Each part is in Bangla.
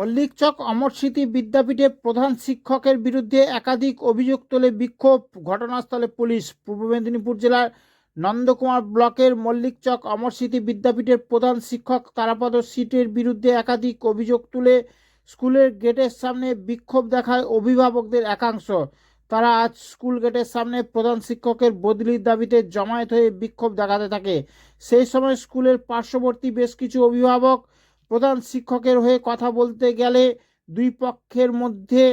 মল্লিকচক অমর স্মৃতি বিদ্যাপীঠের প্রধান শিক্ষকের বিরুদ্ধে একাধিক অভিযোগ তোলে বিক্ষোভ ঘটনাস্থলে পুলিশ। পূর্ব মেদিনীপুর জেলার নন্দকুমার ব্লকের মল্লিকচক অমর স্মৃতি বিদ্যাপীঠের প্রধান শিক্ষক তারাপদ সিটের বিরুদ্ধে একাধিক অভিযোগ তুলে স্কুলের গেটের সামনে বিক্ষোভ দেখায় অভিভাবকদের একাংশ। তারা আজ স্কুল গেটের সামনে প্রধান শিক্ষকের বদলির দাবিতে জমায়েত হয়ে বিক্ষোভ দেখাতে থাকে। সেই সময় স্কুলের পার্শ্ববর্তী বেশ কিছু অভিভাবক প্রধান শিক্ষকের হয়ে কথা বলতে গেলে দুই পক্ষের মধ্যে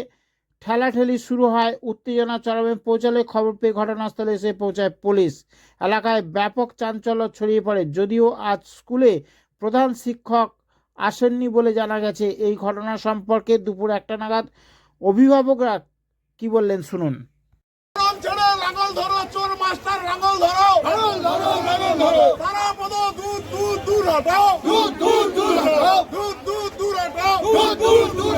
ঠেলাঠেলি শুরু হয়। উত্তেজনা চরমে পৌঁছালে খবর পেয়ে ঘটনাস্থলে এসে পৌঁছায় পুলিশ। এলাকায় ব্যাপক চাঞ্চল্য ছড়িয়ে পড়ে। যদিও আজ স্কুলে প্রধান শিক্ষক আসেননি বলে জানা গেছে, এই ঘটনা সম্পর্কে দুপুর একটা নাগাদ অভিভাবকরা কি বললেন শুনুন। ধরো, চোর মাস্টার ধরো। ধরো ধরো। দূর দূর হটাও দূর দূর দূর হটাও দূর দূর দূর হটাও দূর দূর দূর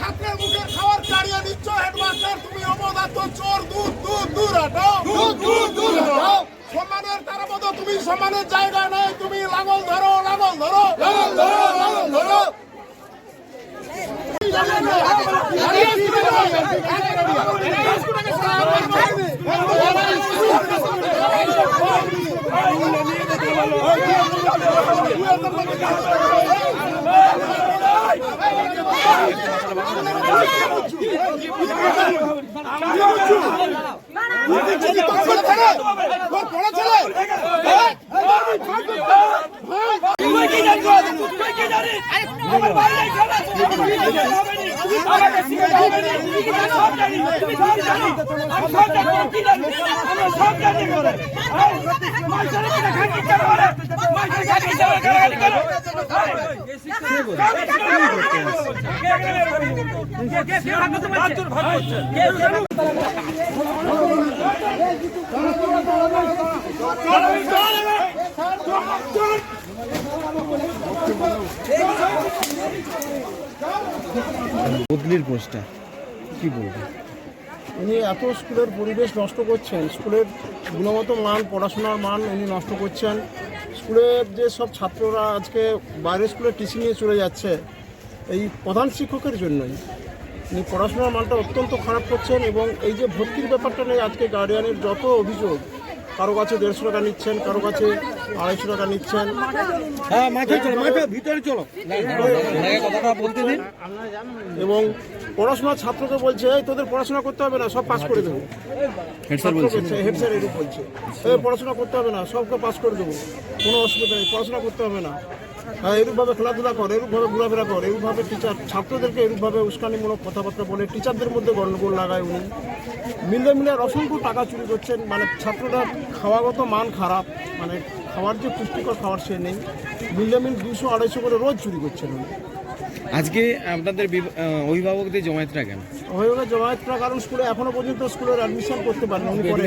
ছাত্রের মুখে খাবার চাড়িয়ে দিচ্ছ হেডমাস্টার তুমি অপদার্থ চোর দূর দূর দূর হটাও দূর দূর দূর হটাও সম্মানের তারা পদ তুমি সম্মানের জায়গা নেই তুমি লাঙ্গল ধরো লাঙ্গল ধরো লাঙ্গল ধরো লাঙ্গল ধরো আমি আমরা সব জানি করে বদলির পোস্টটা, কি বলব উনি এত স্কুলের পরিবেশ নষ্ট করছেন, স্কুলের গুণগত মান, পড়াশোনার মান উনি নষ্ট করছেন। স্কুলের যে সব ছাত্ররা আজকে বাইরের স্কুলে টিচিং নিয়ে চলে যাচ্ছে এই প্রধান শিক্ষকের জন্যই। উনি পড়াশোনার মানটা অত্যন্ত খারাপ করছেন এবং এই যে ভর্তির ব্যাপারটা নিয়ে আজকে গার্ডিয়ানের যত অভিযোগ কারও কাছে দেড়শো টাকা নিচ্ছেন কারও কাছে আড়াইশো টাকা নিচ্ছেন। হ্যাঁ মাঠে চলো মাঠে ভিতরে চলো। কথাটা বলতে দিন। এবং পড়াশোনার ছাত্রকে বলছে এই তোদের পড়াশোনা করতে হবে না সব পাস করে দেবো। হেড স্যার বলছেন হেড স্যার এরকম বলছে পড়াশোনা করতে হবে না সবকে পাস করে দেবো কোনো অসুবিধা নেই পড়াশোনা করতে হবে না। হ্যাঁ এরূপভাবে খেলাধুলা কর এরূপভাবে ঘোরাফেরা কর এরূপভাবে টিচার ছাত্রদেরকে এরূপভাবে উস্কানিমূলক কথাবার্তা বলে টিচারদের মধ্যে গণ্ডগোল লাগায় উনি। মিলে মিলে অসংখ্য টাকা চুরি করছেন মানে ছাত্ররা খাওয়াগত মান খারাপ মানে খাওয়ার যে পুষ্টিকর খাবার সে নেই মিল দুশো আড়াইশো করে রোজ চুরি করছেন উনি। আজকে আপনাদের বিভ- অভিভাবকদের জমায়েতটা কেন হয়ে গেছে জমায়েতটা কারণ স্কুলে এখনও পর্যন্ত স্কুলের অ্যাডমিশন করতে পারেন উনি পরে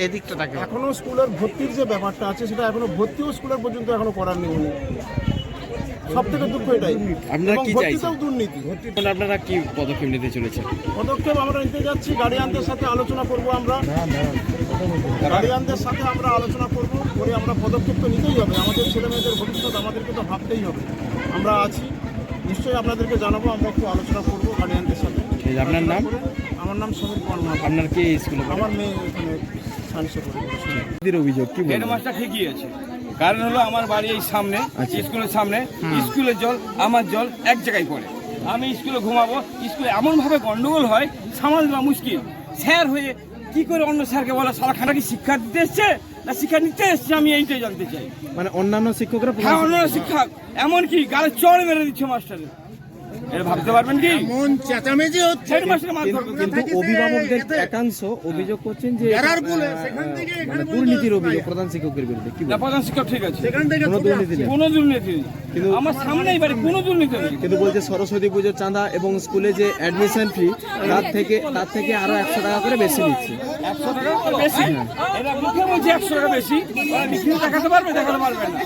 এদিকটা থাকে এখনও স্কুলের ভর্তির যে ব্যাপারটা আছে সেটা এখনও ভর্তিও স্কুলের পর্যন্ত এখনও করার নেই উনি। সব থেকে দুঃখ এটাই। আপনারা কি চাইছেন? দুর্নীতি। এখন আপনারা কি পদক্ষেপ নিতে চলেছেন? পদক্ষেপ আমরা নিতে যাচ্ছি গার্ডিয়ানদের সাথে আলোচনা করব আমরা। গার্ডিয়ানদের সাথে আমরা আলোচনা করব করে আমরা পদক্ষেপ তো নিতেই হবে। আমাদের ছেলে মেয়েদের ভবিষ্যৎ আমাদেরকে তো ভাবতেই হবে। আমরা আছি। নিশ্চয়ই আপনাদেরকে জানাব আমরা একটু আলোচনা করব গার্ডিয়ানদের সাথে। আপনার নাম? আমার নাম সমীর কুমার মাহাতো। আপনার কি স্কুলে আমার মেয়ে এখানে সায়েন্সে পড়ে পড়ে? অভিযোগ কি বলবেন? হেডমাস্টার ঠিকই আছে। কারণ হলো আমার বাড়ি এই সামনে আচ্ছা। স্কুলের সামনে। স্কুলের জল আমার জল এক জায়গায় পড়ে। আমি স্কুলে ঘুমাবো স্কুলে এমনভাবে গন্ডগোল হয় সামাল দেওয়া মুশকিল। স্যার হয়ে কি করে অন্য স্যারকে বলা সারা খানা কি শিক্ষা দিতে এসছে? না শিক্ষা নিতে এসছে আমি এইটাই জানতে চাই। মানে অন্যান্য শিক্ষকরা হ্যাঁ অন্য শিক্ষক এমনকি গালে চড় মেরে দিচ্ছে মাস্টারের ভাবতে পারবেন কি? মন চেঁচামেচি হচ্ছে। কিন্তু অভিভাবকদের একাংশ অভিযোগ করছেন যে এরার বলে, আহ, সেখান থেকে মানে এখানে দুর্নীতির অভিযোগ প্রধান শিক্ষকের বিরুদ্ধে। কি প্রধান শিক্ষক ঠিক আছে। কোনো দুর্নীতি নেই। কোনো দুর্নীতি কিন্তু- আমার সামনেই বাড়ি কোনো দুর্নীতি নেই। কিন্তু বলছে সরস্বতী পুজোর চাঁদা এবং স্কুলে যে অ্যাডমিশন ফি তার থেকে তার থেকে আরও একশো টাকা করে বেশি নিচ্ছে। একশো টাকা বেশি? এরা মুখে বলছে একশো টাকা বেশি। ওরা দেখাতে পারবে দেখাতে পারবে না।